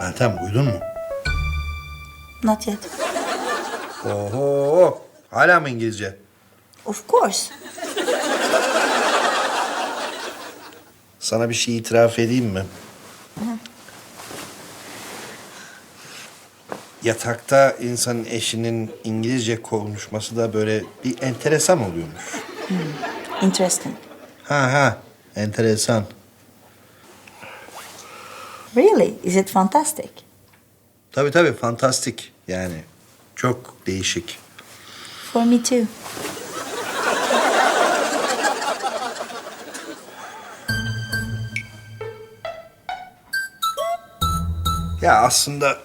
Meltem uyudun mu? Not yet. Oho. Hala mı İngilizce? Of course. Sana bir şey itiraf edeyim mi? Yatakta insanın eşinin İngilizce konuşması da böyle bir enteresan oluyormuş. Interesting. Ha ha, enteresan. Really? Is it fantastic? Tabii tabii, fantastik yani. Çok değişik. For me too. Ya aslında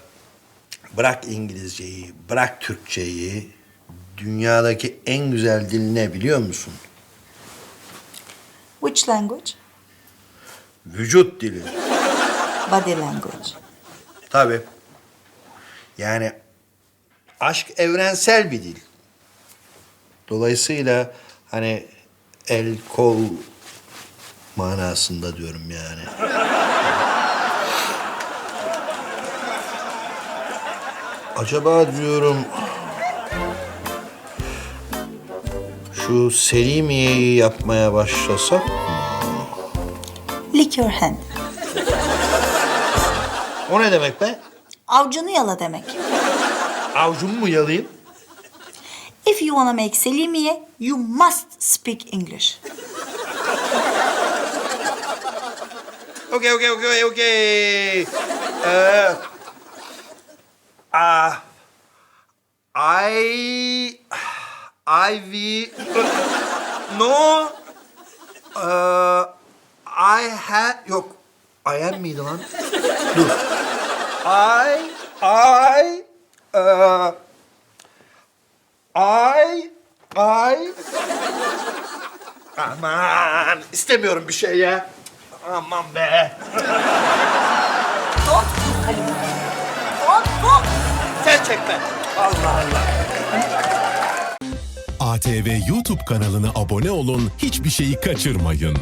bırak İngilizceyi, bırak Türkçeyi. Dünyadaki en güzel dil ne biliyor musun? Which language? Vücut dili. Body language. Tabii. Yani aşk evrensel bir dil. Dolayısıyla hani el kol manasında diyorum yani. Acaba diyorum şu Selimiye'yi yapmaya başlasak mı? Lick your hand. O ne demek be? Avcunu yala demek. Avcumu mu yalayayım? If you wanna make selimiye, you must speak English. Okay, okay, okay, okay. Uh, uh, I, I will, no, uh, I had, yok, I am miydi lan? Dur. I, I, uh, I, I, aman istemiyorum bir şey ya. Aman be. Halime. Don't put. Sen çekme. Allah Allah. ATV YouTube kanalına abone olun, hiçbir şeyi kaçırmayın.